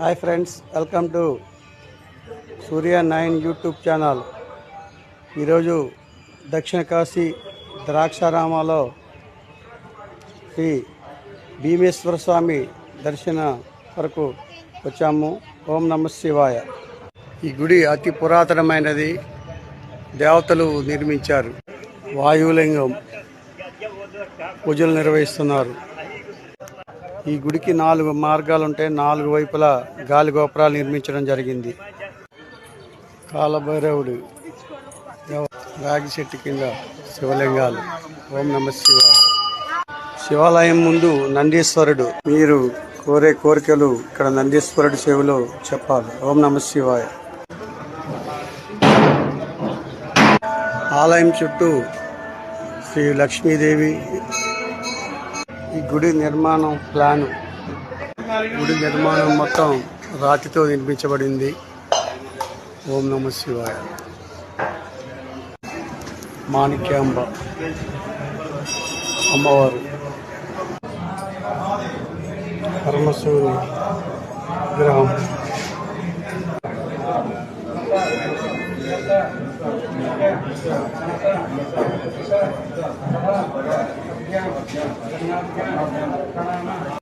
Hi friends welcome to Surya nine YouTube channel. ఈరోజు దక్షిణ కాశీ ద్రాక్షారామాలో శ్రీ భీమేశ్వర స్వామి దర్శన వరకు వచ్చాము. ఓం నమ శివాయ. ఈ గుడి అతి పురాతనమైనది. దేవతలు నిర్మించారు. వాయులింగం పూజలు నిర్వహిస్తున్నారు. ఈ గుడికి నాలుగు మార్గాలు ఉంటాయి నాలుగు వైపులా గాలి గోపురాలు నిర్మించడం జరిగింది. కాలభైరవుడు రాగి చెట్టు కింద శివలింగాలు. ఓం నమ శివ శివాలయం ముందు నందీశ్వరుడు. మీరు కోరే కోరికలు ఇక్కడ నందీశ్వరుడు చెవిలో చెప్పాలి. ఓం నమ శివాయ. ఆలయం చుట్టూ శ్రీ లక్ష్మీదేవి ఈ గుడి నిర్మాణం ప్లాను. గుడి నిర్మాణం మొత్తం రాతితో నిర్మించబడింది. ఓం నమ శివాయ. మాణిక్యాంబ. అమ్మవారు. పరమశివుని విగ్రహం. ただいま。